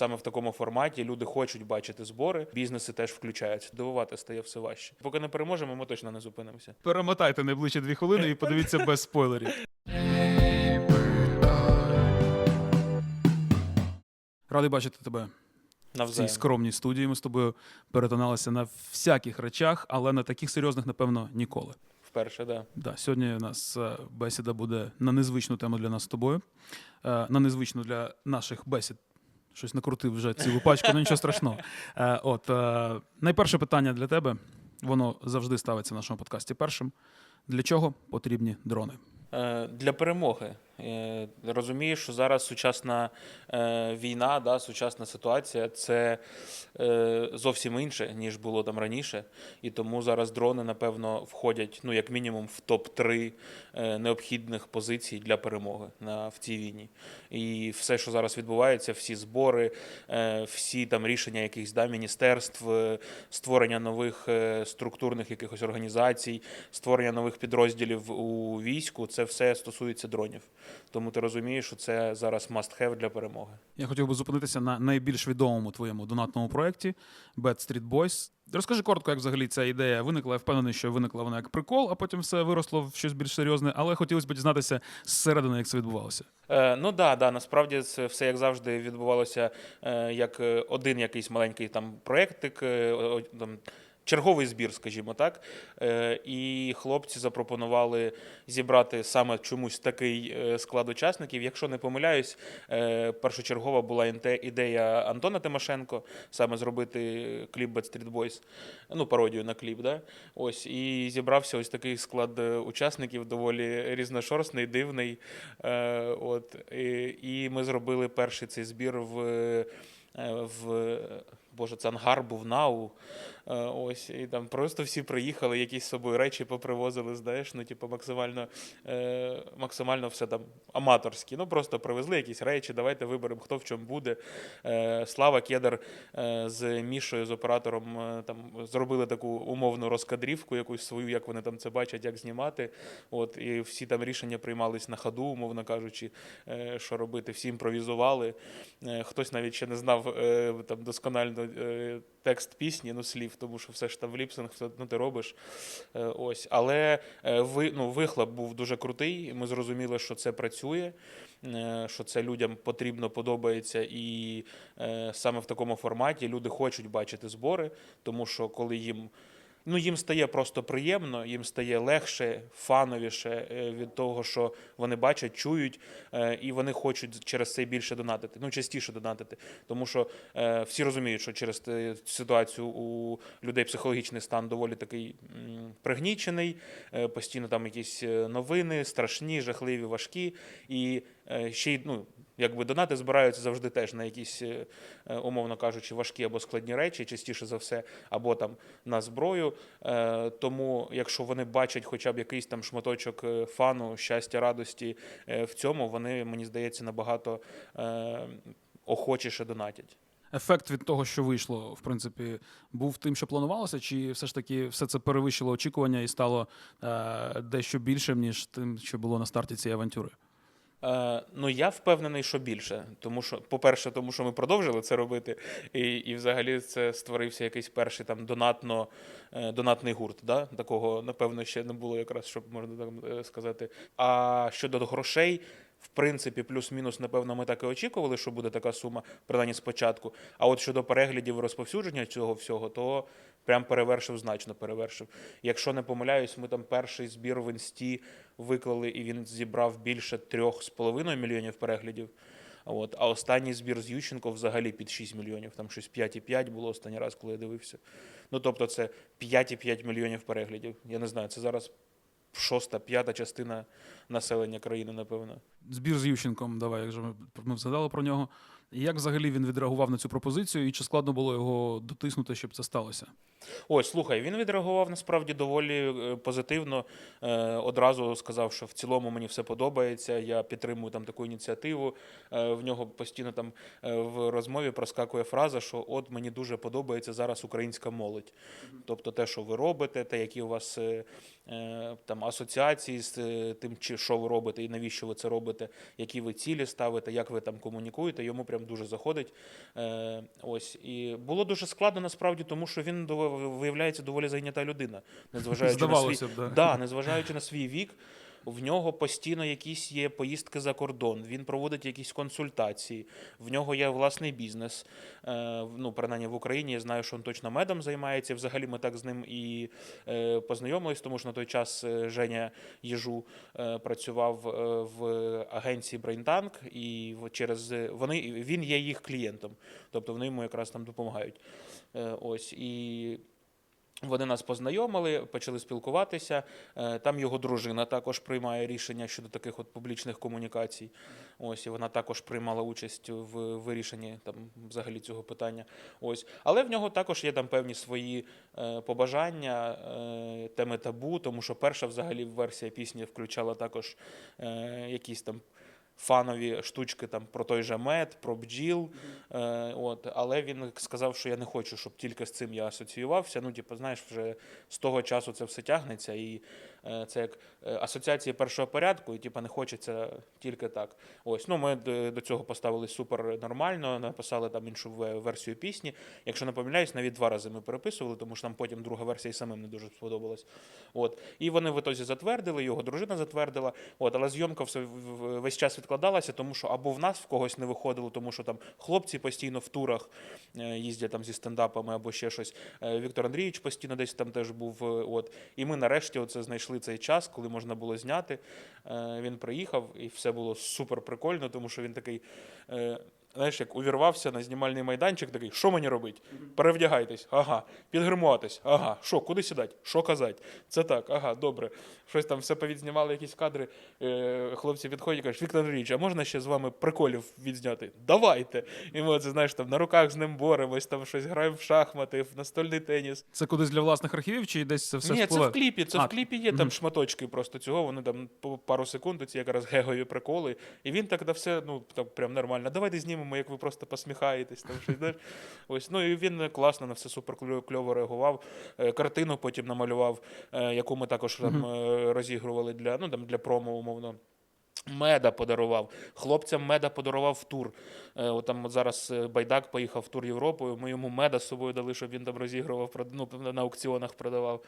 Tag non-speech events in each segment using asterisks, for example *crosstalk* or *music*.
саме в такому форматі. Люди хочуть бачити збори, бізнеси теж включаються. Дивувати стає все важче. Поки не переможемо, ми точно не зупинимося. Перемотайте найближчі дві хвилини і подивіться без спойлерів. Радий бачити тебе в цій скромній студії. Ми з тобою перетиналися на всяких речах, але на таких серйозних, напевно, ніколи. Вперше, да. Да, сьогодні у нас е, бесіда буде на незвичну тему для нас з тобою, е, на незвичну для наших бесід. Щось накрутив вже цілу пачку, ну нічого страшного. Е, От е, найперше питання для тебе. Воно завжди ставиться в нашому подкасті першим. Для чого потрібні дрони? Е, Для перемоги. Е, Розумію, що зараз сучасна е, війна, да, сучасна ситуація це е, зовсім інше, ніж було там раніше. І тому зараз дрони, напевно, входять, ну, як мінімум, в топ-3 е, необхідних позицій для перемоги на, в цій війні. І все, що зараз відбувається, всі збори, всі там рішення якихось да, міністерств, створення нових структурних якихось організацій, створення нових підрозділів у війську, це все стосується дронів. Тому ти розумієш, що це зараз must have для перемоги. Я хотів би зупинитися на найбільш відомому твоєму донатному проєкті Bad Street Boys. Розкажи коротко, як взагалі ця ідея виникла. Я впевнений, що виникла вона як прикол, а потім все виросло в щось більш серйозне. Але хотілося б дізнатися зсередини, як це відбувалося. Е, ну да, да, насправді це все як завжди відбувалося е, як е, один якийсь маленький там проєктик, е, о- там. Черговий збір, скажімо так, Е, і хлопці запропонували зібрати саме чомусь такий е, склад учасників. Якщо не помиляюсь, е, першочергова була ідея Антона Тимошенко саме зробити кліп Bad Street Boys, ну пародію на кліп. Да? Ось і зібрався ось такий склад учасників, доволі різношорстний, дивний. От і, ми зробили перший цей збір в. В Боже, це ангар був нау. Е, Ось, і там просто всі приїхали, якісь з собою речі попривозили, знаєш, ну, типу, максимально, е, максимально все там аматорські. Ну, просто привезли якісь речі, давайте виберемо, хто в чому буде. Е, Слава Кедер е, з Мішою, з оператором, е, там зробили таку умовну розкадрівку, якусь свою, як вони там це бачать, як знімати. От, і всі там рішення приймались на ходу, умовно кажучи, е, що робити. Всі імпровізували. Е, Хтось навіть ще не знав е, там досконально е, текст пісні, ну слів, тому що все ж там в ліпсинг, ну, ти робиш. Е, Ось. Але е, ви, ну, вихлоп був дуже крутий. і Ми зрозуміли, що це працює, е, що це людям потрібно, подобається, і саме в такому форматі люди хочуть бачити збори, тому що коли їм. Ну, їм стає просто приємно, їм стає легше, фановіше е, від того, що вони бачать, чують, е, і вони хочуть через це більше донатити, ну частіше донатити. Тому що е, всі розуміють, що через ситуацію у людей психологічний стан доволі такий пригнічений, постійно там якісь новини, страшні, жахливі, важкі. І ще й ну, якби донати збираються завжди теж на якісь, е, е, умовно кажучи, важкі або складні речі, частіше за все, або там на зброю. Е, Тому, якщо вони бачать хоча б якийсь там шматочок фану, щастя, радості в цьому, вони, мені здається, набагато охочіше донатять. Ефект від того, що вийшло, в принципі, був тим, що планувалося, чи все ж таки все це перевищило очікування і стало е, дещо більшим, ніж тим, що було на старті цієї авантюри? Е, ну, я впевнений, що більше. Тому що, по-перше, тому що ми продовжили це робити, і, і взагалі це створився якийсь перший там донатно, е, донатний гурт. Да? Такого, напевно, ще не було якраз, щоб можна так е, сказати. А щодо грошей. В принципі, плюс-мінус, напевно, ми так і очікували, що буде така сума, принаймні спочатку. А от щодо переглядів і розповсюдження цього всього, то прям перевершив, значно перевершив. Якщо не помиляюсь, ми там перший збір в інсті виклали, і він зібрав більше 3,5 мільйонів переглядів. От, а останній збір з Ющенко взагалі під 6 мільйонів, там щось 5,5 було останній раз, коли я дивився. Ну тобто це 5,5 мільйонів переглядів. Я не знаю, це зараз шоста, п'ята частина населення країни, напевно. Збір з Ющенком, давай, як же ми, ми згадали про нього. Як взагалі він відреагував на цю пропозицію, і чи складно було його дотиснути, щоб це сталося? Ось, слухай, він відреагував насправді доволі е, позитивно. Е, Одразу сказав, що в цілому мені все подобається. Я підтримую там таку ініціативу. Е, В нього постійно там е, в розмові проскакує фраза, що от мені дуже подобається зараз українська молодь. Тобто те, що ви робите, те, які у вас там асоціації з е, тим, чи що ви робите і навіщо ви це робите, які ви цілі ставите, як ви там комунікуєте. Йому прям прям дуже заходить. Е, ось і було дуже складно насправді, тому що він виявляється доволі зайнята людина, незважаючи на свій б, да. Да, незважаючи на свій вік, в нього постійно якісь є поїздки за кордон, він проводить якісь консультації, в нього є власний бізнес. Е, ну, принаймні в Україні я знаю, що він точно медом займається. Взагалі ми так з ним і е, познайомились, тому що на той час е, Женя Єжу працював в агенції BrainTank, і через вони він є їх клієнтом, тобто вони йому якраз там допомагають. Ось і вони нас познайомили, почали спілкуватися. Е, Там його дружина також приймає рішення щодо таких от публічних комунікацій. Ось і вона також приймала участь в вирішенні там взагалі цього питання. Ось, але в нього також є там певні свої е, побажання, е, теми табу, тому що перша взагалі версія пісні включала також якісь там. Фанові штучки там про той же мед, про бджіл. Е, от, але він сказав, що я не хочу, щоб тільки з цим я асоціювався. Ну, типу, знаєш, вже з того часу це все тягнеться, і це як е, асоціації першого порядку, і типу, не хочеться тільки так. Ось, ну ми до, цього поставили супер нормально, написали там іншу версію пісні. Якщо не помиляюсь, навіть два рази ми переписували, тому що там потім друга версія і самим не дуже сподобалась. От. І вони в ітозі затвердили, його дружина затвердила. От, але зйомка все весь час відкладалася, тому що або в нас в когось не виходило, тому що там хлопці постійно в турах е, їздять там зі стендапами або ще щось. Е, Віктор Андрійович постійно десь там теж був. е, От. І ми нарешті оце знайшли цей час, коли можна було зняти. Е, Він приїхав, і все було супер прикольно, тому що він такий. Знаєш, як увірвався на знімальний майданчик, такий, що мені робити? Перевдягайтесь, ага, підгримуватись, ага, що, куди сідати, що казати? Це так, ага, добре. Щось там все повідзнімали, якісь кадри. Е, хлопці підходять і кажуть, Віктор Андрійович, а можна ще з вами приколів відзняти? Давайте. І ми це, знаєш, там на руках з ним боремось, там щось граємо в шахмати, в настольний теніс. Це кудись для власних архівів, чи десь це все Ні, це в кліпі. Це А, в кліпі є там шматочки просто цього. Вони там по пару секунд, ці якраз гегові приколи. І він так на все, ну так прям нормально. Давайте знімемо, як ви просто посміхаєтесь. Там щось знаєш. Ось ну і він класно на все супер кльово реагував. Е, Картину потім намалював, е, яку ми також там е, розігрували для ну там для промо, умовно. Меда подарував. Хлопцям меда подарував в тур. Е, от там от зараз е, Байдак поїхав в тур Європою. Ми йому меда з собою дали, щоб він там розігрував, ну, на аукціонах продавав.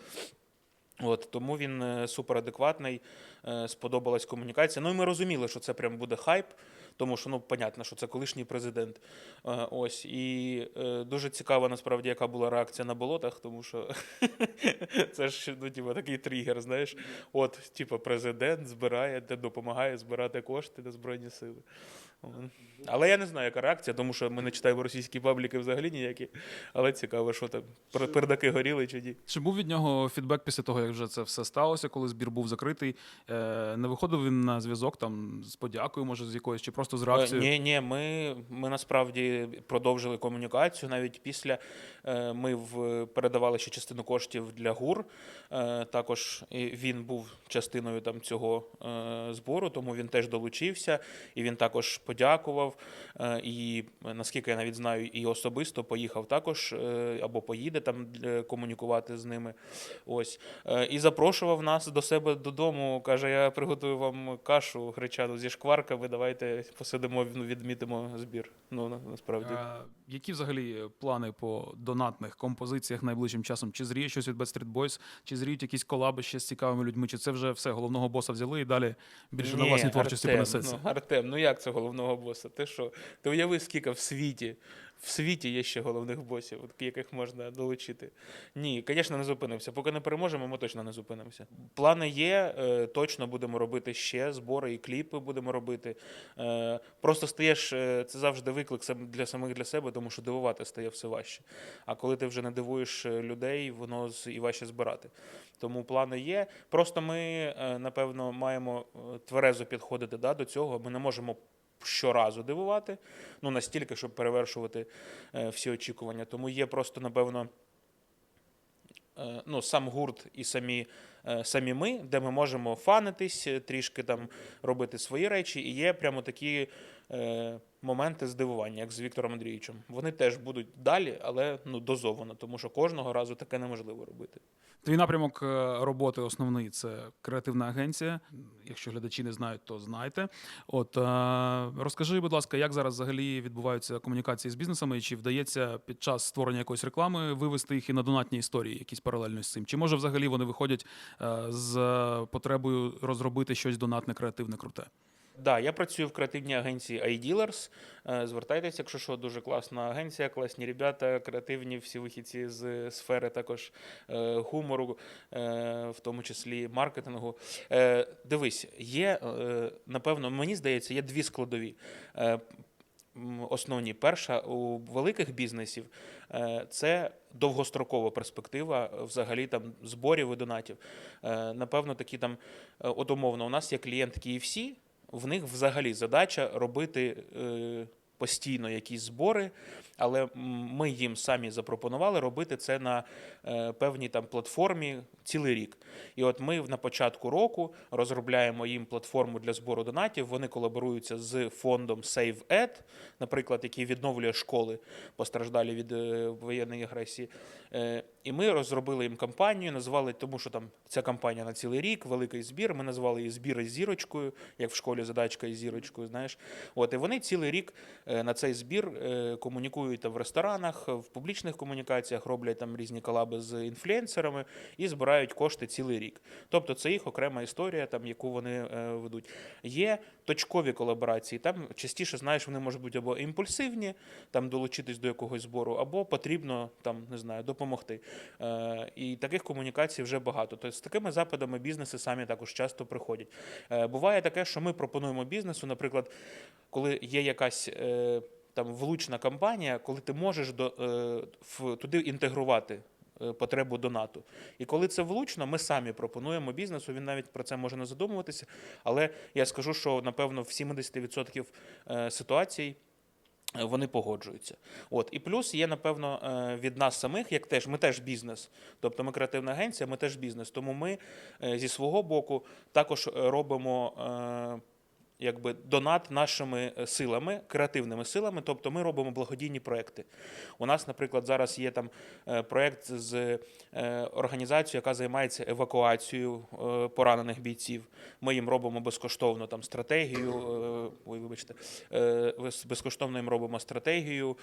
От, тому він е, суперадекватний, е, сподобалась комунікація. Ну і ми розуміли, що це прям буде хайп, тому що ну, понятно, що це колишній президент. Е, Ось, і е, дуже цікаво, насправді, яка була реакція на болотах, тому що *laughs* це ж ну, типу, такий тригер, знаєш. От, типу, президент збирає, допомагає збирати кошти на Збройні Сили. Але я не знаю, яка реакція, тому що ми не читаємо російські пабліки взагалі ніякі. Але цікаво, що там пер- пердаки горіли чи ні. Чи був від нього фідбек після того, як вже це все сталося, коли збір був закритий? Е, не виходив він на зв'язок там з подякою, може, з якоюсь, чи просто з реакцією? Ні, ні, ми, ми насправді продовжили комунікацію. Навіть після е, ми в, передавали ще частину коштів для ГУР. Е, також він був частиною там цього е, збору, тому він теж долучився і він також подякував. Е, і наскільки я навіть знаю, і особисто поїхав також е, або поїде там е, комунікувати з ними. Ось і запрошував нас до себе додому. Каже: я приготую вам кашу гречану зі шкварками. Давайте посидимо, ну, відмітимо збір. Ну насправді. Які взагалі плани по донатних композиціях найближчим часом? Чи зріє щось від Backstreet Boys, чи зріють якісь колаби ще з цікавими людьми, чи це вже все головного боса взяли і далі більше на Ні, власній творчості Артем, понесеться? Ну, Артем, ну як це головного боса? Ти що? Ти уяви, скільки в світі. В світі є ще головних босів, яких можна долучити. Ні, звісно, не зупинимося. Поки не переможемо, ми точно не зупинимося. Плани є, е, точно будемо робити ще збори і кліпи будемо робити. Е, Просто стаєш, е, це завжди виклик для самих для себе, тому що дивувати стає все важче. А коли ти вже не дивуєш людей, воно і важче збирати. Тому плани є. Просто ми, напевно, маємо тверезо підходити да, до цього. Ми не можемо щоразу дивувати, ну настільки, щоб перевершувати е, всі очікування. Тому є просто, напевно, е, ну, сам гурт і самі, е, самі ми, де ми можемо фанитись, трішки там робити свої речі, і є прямо такі. Моменти здивування, як з Віктором Андрійовичем. Вони теж будуть далі, але ну дозовано, тому що кожного разу таке неможливо робити. Твій напрямок е, роботи основний це креативна агенція. Якщо глядачі не знають, то знайте. От е, розкажи, будь ласка, як зараз взагалі відбуваються комунікації з бізнесами, і чи вдається під час створення якоїсь реклами вивести їх і на донатні історії, якісь паралельно з цим? Чи може взагалі вони виходять е, з потребою розробити щось донатне, креативне, круте? Да, я працюю в креативній агенції iDealers. Е, Звертайтеся, якщо що, дуже класна агенція, класні ребята, креативні всі вихідці з сфери також е, гумору, е, в тому числі маркетингу. Дивись, є, напевно, мені здається, є дві складові. Основні. Перша у великих бізнесів це довгострокова перспектива взагалі там зборів і донатів. Напевно, такі там, от умовно, у нас є клієнт KFC, в них взагалі задача робити е, постійно якісь збори, але ми їм самі запропонували робити це на е, певній там платформі цілий рік. І от ми на початку року розробляємо їм платформу для збору донатів. Вони колаборуються з фондом SaveEd, наприклад, який відновлює школи постраждалі від е, воєнної агресії. І ми розробили їм кампанію, назвали, тому що там ця кампанія на цілий рік, великий збір. Ми назвали її збір із зірочкою, як в школі задачка із зірочкою. Знаєш, от і вони цілий рік е, на цей збір е, комунікують там в ресторанах, в публічних комунікаціях, роблять там різні колаби з інфлюенсерами і збирають кошти цілий рік. Тобто це їх окрема історія, там яку вони е, ведуть. Є точкові колаборації. Там частіше знаєш, вони можуть бути або імпульсивні, там долучитись до якогось збору, або потрібно там не знаю допомогти. Е, і таких комунікацій вже багато. Тобто з такими запитами бізнеси самі також часто приходять. Е, буває таке, що ми пропонуємо бізнесу, наприклад, коли є якась. Е, там влучна кампанія, коли ти можеш до, в, туди інтегрувати потребу донату. І коли це влучно, ми самі пропонуємо бізнесу. Він навіть про це може не задумуватися. Але я скажу, що напевно в 70% е, ситуацій. Е, Вони погоджуються. От і плюс є, напевно, е, від нас самих, як теж ми теж бізнес. Тобто ми креативна агенція, ми теж бізнес. Тому ми е, зі свого боку також е, робимо. Якби донат нашими е, силами, креативними силами, тобто ми робимо благодійні проекти. У нас, наприклад, зараз є там е, проект з е, організацією, яка займається евакуацією поранених бійців. Ми їм робимо безкоштовно там стратегію. Ой, вибачте, безкоштовно їм робимо стратегію,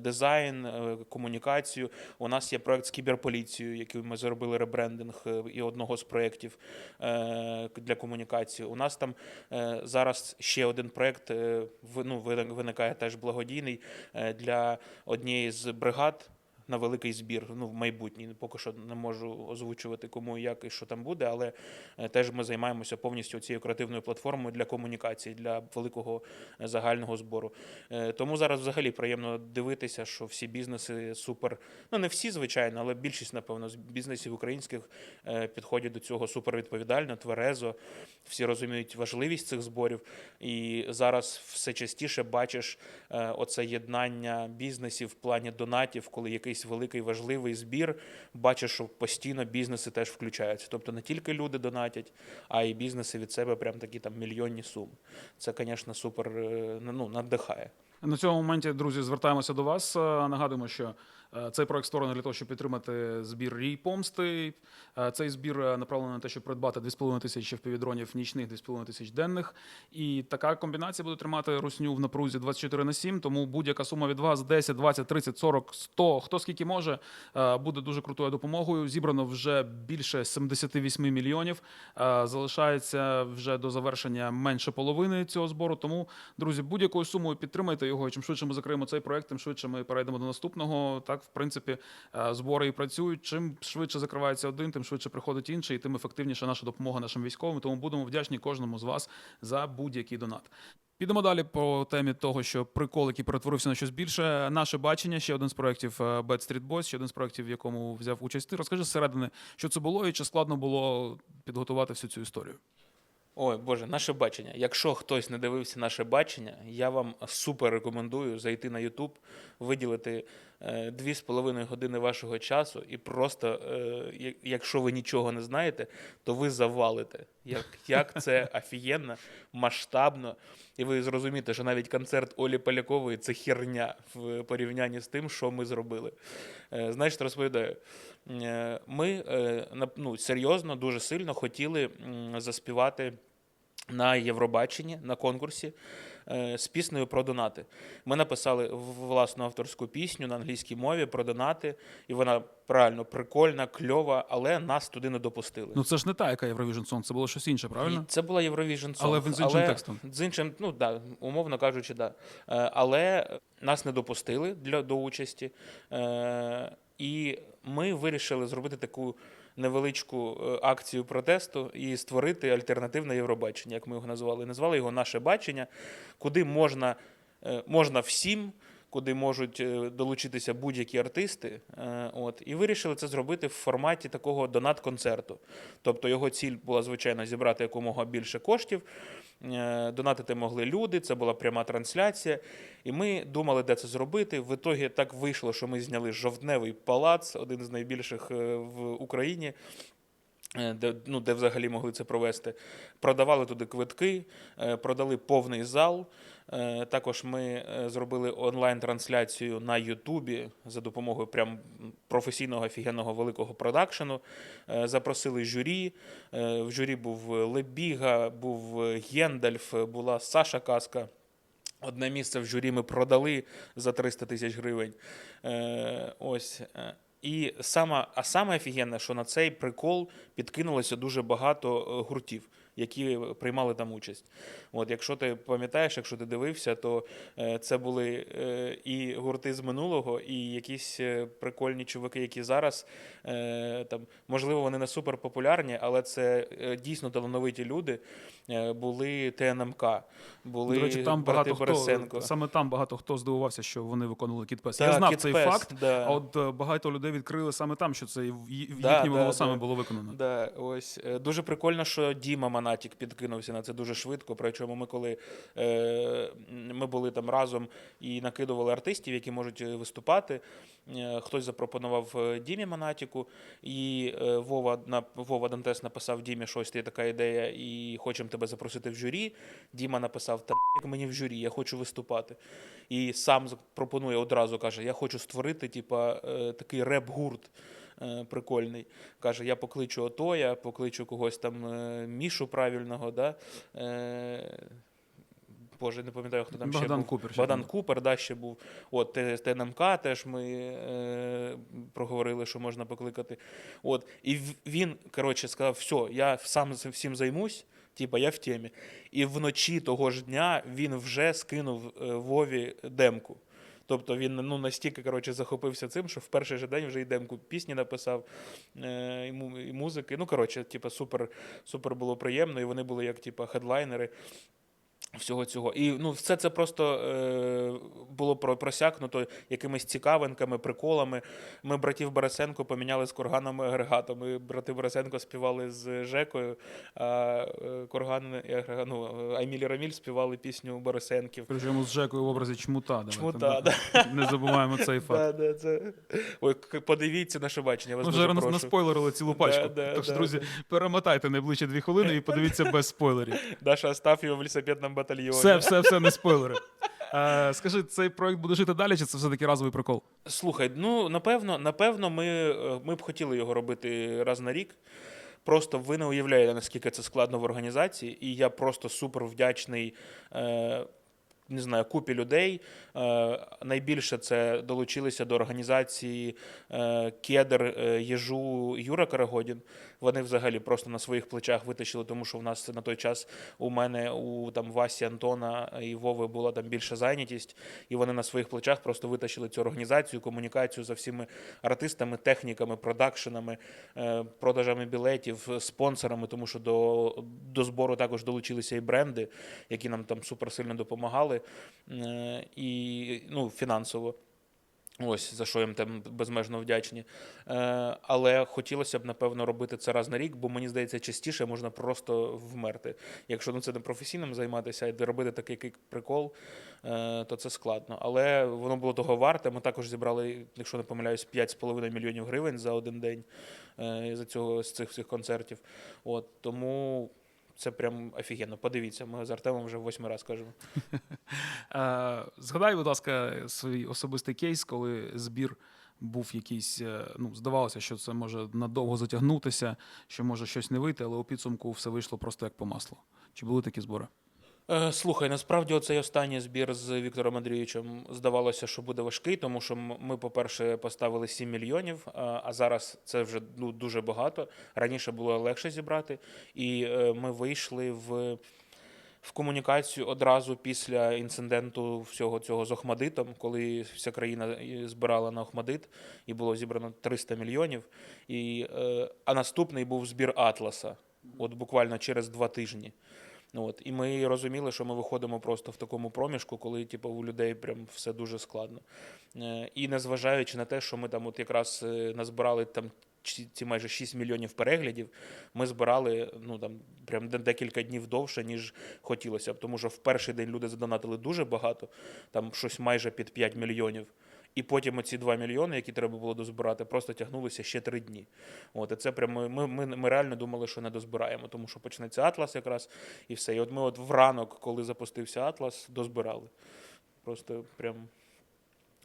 дизайн, комунікацію. У нас є проект з кіберполіцією, який ми зробили ребрендинг і одного з проєктів для комунікації. У нас там е, зараз ще один проект е, ну, виникає теж благодійний е, для однієї з бригад. На великий збір, ну в майбутній поки що не можу озвучувати кому як і що там буде, але е, теж ми займаємося повністю цією креативною платформою для комунікації, для великого е, загального збору. Е, Тому зараз взагалі приємно дивитися, що всі бізнеси супер. Ну не всі, звичайно, але більшість, напевно, з бізнесів українських підходять до цього супер відповідально, тверезо. Всі розуміють важливість цих зборів. І зараз все частіше бачиш оце єднання бізнесів в плані донатів, коли якийсь великий важливий збір, бачиш, що постійно бізнеси теж включаються. Тобто не тільки люди донатять, а й бізнеси від себе прям такі там мільйонні суми. Це, звісно, супер е, ну, надихає. На цьому моменті, друзі, звертаємося до вас. Е, Нагадуємо, що цей проект створений для того, щоб підтримати збір рій помсти. Е, Цей збір е, направлений на те, щоб придбати 2,5 тисячі впівдронів нічних, 2,5 тисяч денних. І така комбінація буде тримати русню в напрузі 24 на 7, тому будь-яка сума від вас 10, 20, 30, 40, 100, хто скільки може, е, буде дуже крутою допомогою. Зібрано вже більше 78 мільйонів. Е, Залишається вже до завершення менше половини цього збору. Тому, друзі, будь-якою сумою підтримайте його. І Чим швидше ми закриємо цей проект, тим швидше ми перейдемо до наступного. Так, в принципі, е, збори і працюють. Чим швидше закривається один, тим швидше приходить інший, і тим ефективніша наша допомога нашим військовим. Тому будемо вдячні кожному з вас за будь-який донат. Підемо далі по темі того, що прикол, який перетворився на щось більше. Наше бачення, ще один з проєктів е, Bad Street Boys, ще один з проєктів, в якому взяв участь. Ти розкажи зсередини, що це було і чи складно було підготувати всю цю історію. Ой, Боже, наше бачення. Якщо хтось не дивився наше бачення, я вам супер рекомендую зайти на YouTube, виділити е, дві з половиною години вашого часу, і просто, е, якщо ви нічого не знаєте, то ви завалите. Як, як це *laughs* офігенно, масштабно. І ви зрозумієте, що навіть концерт Олі Полякової це херня в порівнянні з тим, що ми зробили. Е, Значить, розповідаю. Е, Ми е, ну, серйозно, дуже сильно хотіли заспівати на Євробаченні на конкурсі е, з піснею про донати. Ми написали власну авторську пісню на англійській мові про донати, і вона правильно прикольна, кльова, але нас туди не допустили. Ну це ж не та, яка Eurovision Song, це було щось інше, правильно? Це була Eurovision Song. Але з іншим але текстом. З іншим, ну да, умовно кажучи, да. Е, Але нас не допустили для, до участі. Е, І ми вирішили зробити таку невеличку е, акцію протесту і створити альтернативне Євробачення, як ми його назвали. Назвали його Наше бачення, куди можна, е, можна всім. Куди можуть е, долучитися будь-які артисти, Е, от і вирішили це зробити в форматі такого донат-концерту. Тобто його ціль була звичайно зібрати якомога більше коштів. Е, Донатити могли люди, це була пряма трансляція. І ми думали, де це зробити. В ітогі так вийшло, що ми зняли жовтневий палац, один з найбільших в Україні. Де, ну, де взагалі могли це провести. Продавали туди квитки, продали повний зал. Е, Також ми е, зробили онлайн-трансляцію на Ютубі за допомогою прям професійного офігенного великого продакшену. Е, Запросили журі. В журі був Лебіга, був Гендальф, була Саша Каска. Одне місце в журі ми продали за 300 тисяч гривень. Ось. І саме, а саме офігенне, що на цей прикол підкинулося дуже багато гуртів, які приймали там участь. От, якщо ти пам'ятаєш, якщо ти дивився, то е, це були е, і гурти з минулого, і якісь е, прикольні чуваки, які зараз е, там, можливо, вони не супер популярні, але це е, дійсно талановиті люди. Е, були ТНМК, були До речі, там брати багато Борисенко. хто саме там багато хто здивувався, що вони виконували кітпес. Я знав цей факт, да. а от е, багато людей відкрили саме там, що це їхніми да, голосами да. було виконано. Да, ось Е, дуже прикольно, що Діма Манатік підкинувся на це дуже швидко. Причому ми коли ми були там разом і накидували артистів, які можуть виступати. Е, Хтось запропонував е, Дімі Манатіку, і е, Вова на Вова Дантес написав Дімі, щось є така ідея, і хочемо тебе запросити в журі. Діма написав: Та як мені в журі, я хочу виступати. І сам пропонує одразу каже: Я хочу створити, типа, такий реп-гурт прикольний. Каже, я покличу ото, я покличу когось там Мішу правильного, да? Боже, не пам'ятаю, хто там ще Богдан був. Купер ще Богдан був. Купер, да, ще був. От ТНМК теж ми е, проговорили, що можна покликати. От, і він, коротше, сказав: все, я сам всім займусь. Типа, я в темі. І вночі того ж дня він вже скинув е, Вові демку. Тобто він ну, настільки коротше, захопився цим, що в перший же день вже й демку пісні написав, е, і, му- і музики. Ну, коротше, типа, супер, супер було приємно, і вони були як типа, хедлайнери всього цього. І ну, все це просто е, було про- просякнуто якимись цікавинками, приколами. Ми братів Борисенко поміняли з курганами агрегатами. Брати Борисенко співали з Жекою, а е, курган і агрегат, ну, Аймілі Раміль співали пісню Борисенків. Причому з Жекою в образі чмута. Чмута, да. *laughs* Не забуваємо цей *laughs* факт. Да, да, це... Ой, подивіться наше бачення. Вас Ми вже прошу. наспойлерили цілу пачку. да, Тож, да. друзі, перемотайте найближчі дві хвилини і подивіться без спойлерів. *laughs* Даша Астафєва в лісопедному батальйоні. Все, все, все, не спойлери. Е, скажи, цей проект буде жити далі, чи це все-таки разовий прикол? Слухай, ну напевно, напевно, ми, е, ми б хотіли його робити раз на рік. Просто ви не уявляєте, наскільки це складно в організації, і я просто супер вдячний. Е, не знаю, купі людей. Е, найбільше це долучилися до організації е, Кедр, е, Єжу, Юра Карагодін. Вони взагалі просто на своїх плечах витащили, тому що в нас на той час у мене, у там Васі, Антона і Вови була там більша зайнятість, і вони на своїх плечах просто витащили цю організацію, комунікацію за всіми артистами, техніками, продакшенами, е, продажами білетів, спонсорами, тому що до, до збору також долучилися і бренди, які нам там суперсильно допомагали, е, і ну, фінансово. Ось за що їм там безмежно вдячні. Е, але хотілося б, напевно, робити це раз на рік, бо мені здається, частіше можна просто вмерти. Якщо ну, це не професійним займатися, а робити такий прикол, е, то це складно. Але воно було того варте. Ми також зібрали, якщо не помиляюсь, 5,5 мільйонів гривень за один день е, за цього з цих всіх концертів. От тому. Це прям офігенно. Подивіться, ми з Артемом вже восьмий раз кажемо. *laughs* Згадай, будь ласка, свій особистий кейс, коли збір був якийсь. е, Ну, здавалося, що це може надовго затягнутися, що може щось не вийти, але у підсумку все вийшло просто як по маслу. Чи були такі збори? Е, Слухай, насправді оцей останній збір з Віктором Андрійовичем здавалося, що буде важкий, тому що ми, по-перше, поставили 7 мільйонів, а зараз це вже ну, дуже багато. Раніше було легше зібрати, і е, ми вийшли в. В комунікацію одразу після інциденту всього цього з Охмадитом, коли вся країна збирала на Охмадит, і було зібрано 300 мільйонів. І, е, а наступний був збір Атласа, от буквально через два тижні. Ну, От, і ми розуміли, що ми виходимо просто в такому проміжку, коли типу, у людей прям все дуже складно. Е, І незважаючи на те, що ми там от якраз е, назбирали там ці майже 6 мільйонів переглядів, ми збирали ну, там, прям декілька днів довше, ніж хотілося б. Тому що в перший день люди задонатили дуже багато, там щось майже під 5 мільйонів. І потім оці 2 мільйони, які треба було дозбирати, просто тягнулися ще 3 дні. От, і це прямо ми, ми, ми реально думали, що не дозбираємо, тому що почнеться Атлас якраз і все. І от ми от в ранок, коли запустився Атлас, дозбирали. Просто прям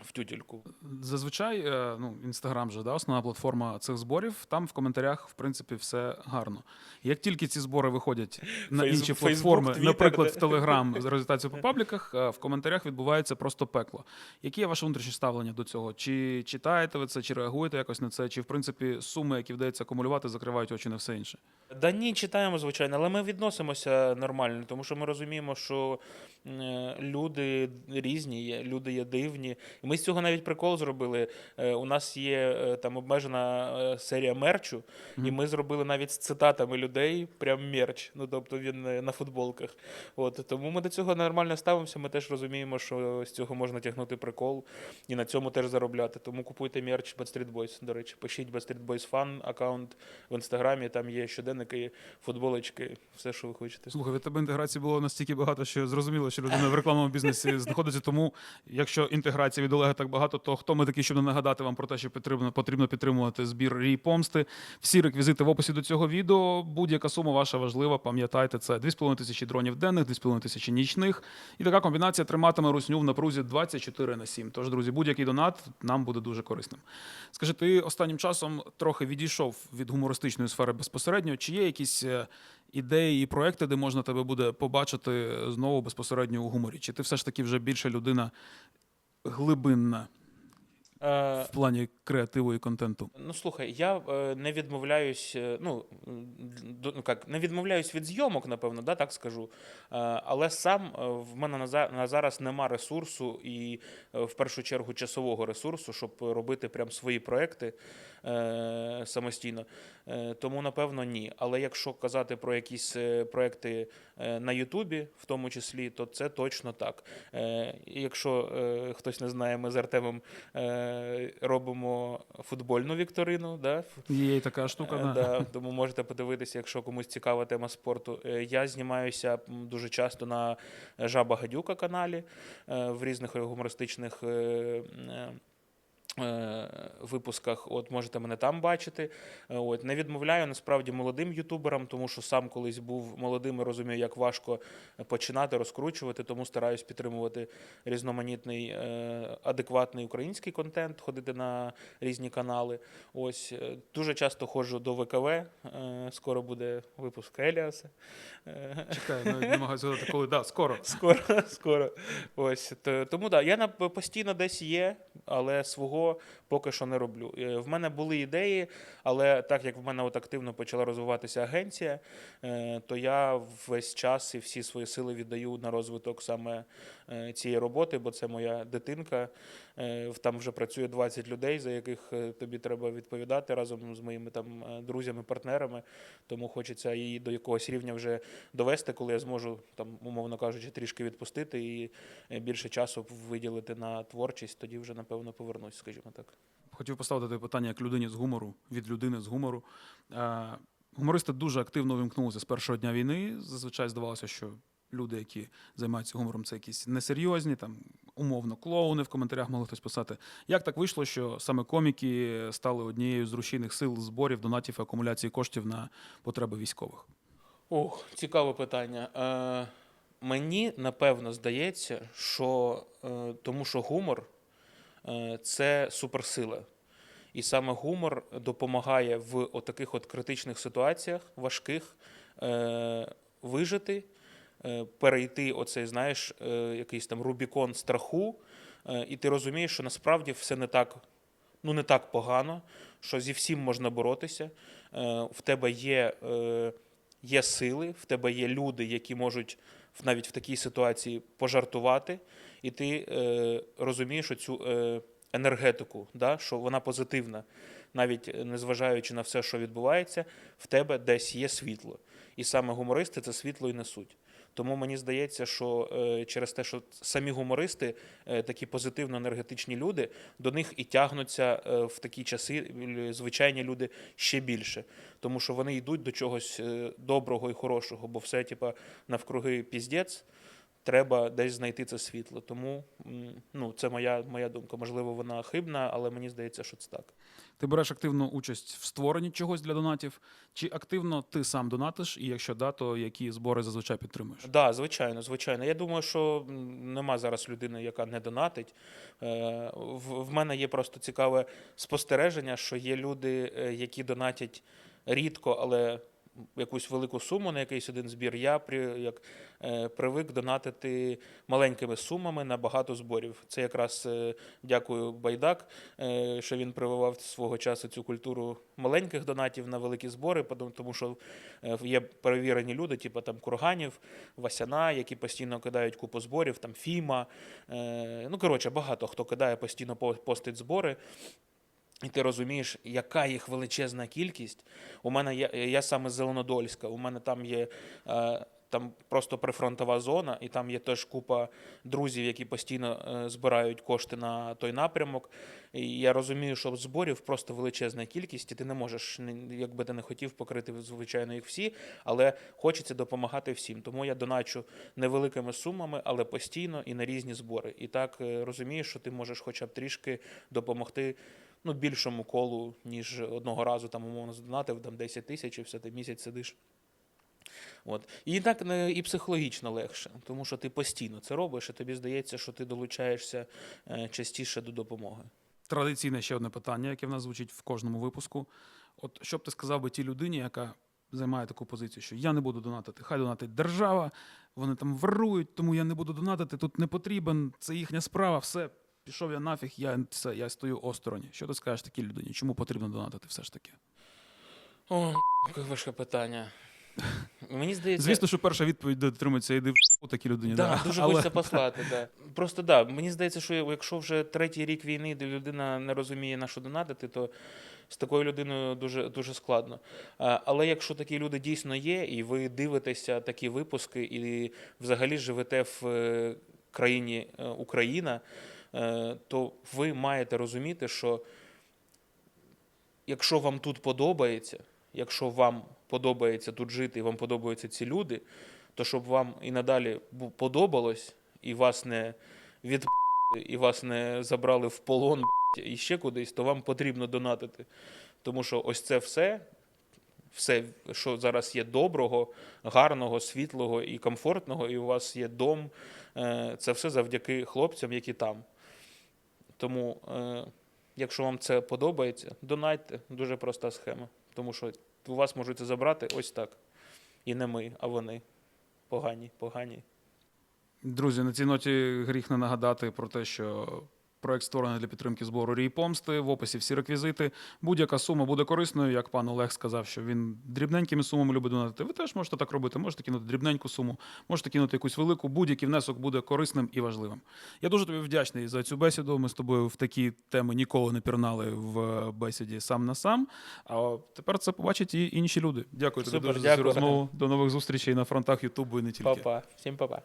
в тютельку. Зазвичай, е, ну, Інстаграм же да, основна платформа цих зборів. Там в коментарях, в принципі, все гарно. Як тільки ці збори виходять на Фейс- інші платформи, Twitter, наприклад, в Телеграм *laughs* з результатів по пабліках, е, в коментарях відбувається просто пекло. Які є ваше внутрішнє ставлення до цього? Чи читаєте ви це, чи реагуєте якось на це, чи в принципі суми, які вдається акумулювати, закривають очі на все інше? Да ні, читаємо, звичайно, але ми відносимося нормально, тому що ми розуміємо, що е, люди різні, є, люди є дивні. І ми з цього навіть прикол зробили. Е, У нас є е, там обмежена е, серія мерчу, і ми зробили навіть з цитатами людей прям мерч. Ну тобто він на футболках. От тому ми до цього нормально ставимося. Ми теж розуміємо, що з цього можна тягнути прикол і на цьому теж заробляти. Тому купуйте мерч Bad Street Boys, До речі, пишіть Bad Street Boys Fan аккаунт в інстаграмі. Там є щоденники, футболочки, все, що ви хочете. Слухай, від тебе інтеграції було настільки багато, що зрозуміло, що людина в рекламному бізнесі знаходиться. Тому, якщо інтеграції від Олега так багато, то хто ми такі, щоб не нагадати вам про те, що потрібно, потрібно підтримувати збір рій помсти. Всі реквізити в описі до цього відео. Будь-яка сума ваша важлива. Пам'ятайте, це 2,5 тисячі дронів денних, 2,5 тисячі нічних. І така комбінація триматиме русню в напрузі 24 на 7. Тож, друзі, будь-який донат нам буде дуже корисним. Скажи, ти останнім часом трохи відійшов від гумористичної сфери безпосередньо. Чи є якісь е, ідеї і проекти, де можна тебе буде побачити знову безпосередньо у гуморі? Чи ти все ж таки вже більше людина глибинна в плані креативу і контенту? Ну слухай, я е, не відмовляюсь, е, ну, ну як, не відмовляюсь від зйомок, напевно, да, так скажу. Е, але сам е, в мене на, за- на зараз нема ресурсу і е, в першу чергу часового ресурсу, щоб робити прям свої проекти е, самостійно. Е, тому, напевно, ні. Але якщо казати про якісь е, проекти е, на Ютубі, в тому числі, то це точно так. Е, якщо е, хтось не знає, ми з Артемом е, робимо футбольну вікторину. Да? Є така штука. Е, да. Да, тому можете подивитися, якщо комусь цікава тема спорту. Е, Я знімаюся дуже часто на Жаба Гадюка каналі е, в різних гумористичних. Е, е, е, Випусках, от можете мене там бачити. Е, От не відмовляю насправді молодим ютуберам, тому що сам колись був молодим і розумію, як важко починати розкручувати, тому стараюсь підтримувати різноманітний е, адекватний український контент, ходити на різні канали. Ось е, дуже часто ходжу до ВКВ. е, Скоро буде випуск Еліаса. Е, Чекай, ну, намагаюся згадати, коли да, скоро. Скоро, скоро. Ось тому да, я на постійно десь є, але свого поки що не роблю. Е, В мене були ідеї, але так як в мене от активно почала розвиватися агенція, е, то я весь час і всі свої сили віддаю на розвиток саме е, цієї роботи, бо це моя дитинка. Е, Там вже працює 20 людей, за яких е, тобі треба відповідати разом з моїми там е, друзями, партнерами. Тому хочеться її до якогось рівня вже довести, коли я зможу там, умовно кажучи, трішки відпустити і більше часу виділити на творчість. Тоді вже напевно повернусь, скажімо так. Хотів поставити питання як людині з гумору, від людини з гумору. Гумористи дуже активно вимкнулися з першого дня війни. Зазвичай здавалося, що люди, які займаються гумором, це якісь несерйозні, там умовно клоуни в коментарях могли хтось писати. Як так вийшло, що саме коміки стали однією з рушійних сил зборів, донатів і акумуляції коштів на потреби військових? Ох, цікаве питання. Е, мені напевно здається, що е, тому що гумор е, це суперсила. І саме гумор допомагає в отаких от критичних ситуаціях, важких, е, вижити, перейти оцей, знаєш, е, якийсь там Рубікон страху, е, і ти розумієш, що насправді все не так, ну не так погано, що зі всім можна боротися. Е, в тебе є. Е, є сили, в тебе є люди, які можуть навіть в такій ситуації пожартувати, і ти е, розумієш оцю е, енергетику, да, що вона позитивна, навіть е, незважаючи на все, що відбувається, в тебе десь є світло. І саме гумористи це світло і несуть. Тому мені здається, що е, через те, що самі гумористи, е, такі позитивно-енергетичні люди, до них і тягнуться е, в такі часи звичайні люди ще більше. Тому що вони йдуть до чогось доброго і хорошого, бо все, типа, навкруги піздець, треба десь знайти це світло. Тому ну, це моя, моя думка. Можливо, вона хибна, але мені здається, що це так. Ти береш активну участь в створенні чогось для донатів? Чи активно ти сам донатиш? І якщо да, то які збори зазвичай підтримуєш? Так, да, звичайно, звичайно. Я думаю, що нема зараз людини, яка не донатить. Е, В, мене є просто цікаве спостереження, що є люди, е, які донатять рідко, але якусь велику суму на якийсь один збір. Я при, як, е, привик донатити маленькими сумами на багато зборів. Це якраз е, дякую Байдак, е, що він прививав свого часу цю культуру маленьких донатів на великі збори, тому що є перевірені люди, типу там Курганів, Васяна, які постійно кидають купу зборів, там Фіма. Ну, коротше, багато хто кидає постійно постить збори. І ти розумієш, яка їх величезна кількість. У мене є, я саме з Зеленодольська, у мене там є е, там просто прифронтова зона, і там є теж купа друзів, які постійно е, збирають кошти на той напрямок. І я розумію, що зборів просто величезна кількість, і ти не можеш, ні- як ти не хотів покрити, звичайно, їх всі, але хочеться допомагати всім. Тому я доначу невеликими сумами, але постійно і на різні збори. І так е, розумієш, що ти можеш хоча б трішки допомогти ну, більшому колу, ніж одного разу там умовно задонатив там 10 тисяч і все, ти місяць сидиш. От. І так і психологічно легше, тому що ти постійно це робиш, і тобі здається, що ти долучаєшся е, частіше до допомоги. Традиційне ще одне питання, яке в нас звучить в кожному випуску. От що б ти сказав би тій людині, яка займає таку позицію, що я не буду донатити, хай донатить держава, вони там ворують, тому я не буду донатити, тут не потрібен, це їхня справа, все, пішов я нафіг, я все, я стою осторонь. Що ти скажеш такій людині? Чому потрібно донатити все ж таки? О, яке важке питання. Мені здається, Звісно, що перша відповідь дотримується іди в такій людині. Да, да. дуже Але- хочеться послати. Да. Просто да, мені здається, що якщо вже третій рік війни, де людина не розуміє, на що донатити, то з такою людиною дуже, дуже складно. А, Але якщо такі люди дійсно є, і ви дивитеся такі випуски, і взагалі живете в е, країні е, Україна, то ви маєте розуміти, що якщо вам тут подобається, якщо вам подобається тут жити, і вам подобаються ці люди, то щоб вам і надалі подобалось, і вас не від і вас не забрали в полон і ще кудись, то вам потрібно донатити. Тому що ось це все, все, що зараз є доброго, гарного, світлого і комфортного, і у вас є дом, е, це все завдяки хлопцям, які там. Тому, е, якщо вам це подобається, донайте. Дуже проста схема. Тому що у вас можуть забрати ось так. І не ми, а вони. Погані, погані. Друзі, на цій ноті гріх не нагадати про те, що Проект створений для підтримки збору Рій Помсти. В описі всі реквізити. Будь-яка сума буде корисною. Як пан Олег сказав, що він дрібненькими сумами любить донатити. Ви теж можете так робити. Можете кинути дрібненьку суму, можете кинути якусь велику. Будь-який внесок буде корисним і важливим. Я дуже тобі вдячний за цю бесіду. Ми з тобою в такі теми ніколи не пірнали в бесіді сам на сам. А тепер це побачать і інші люди. Дякую тобі Супер, дуже за цю розмову. До нових зустрічей на фронтах Ютубу і не тільки. Па-па. Всім па-па.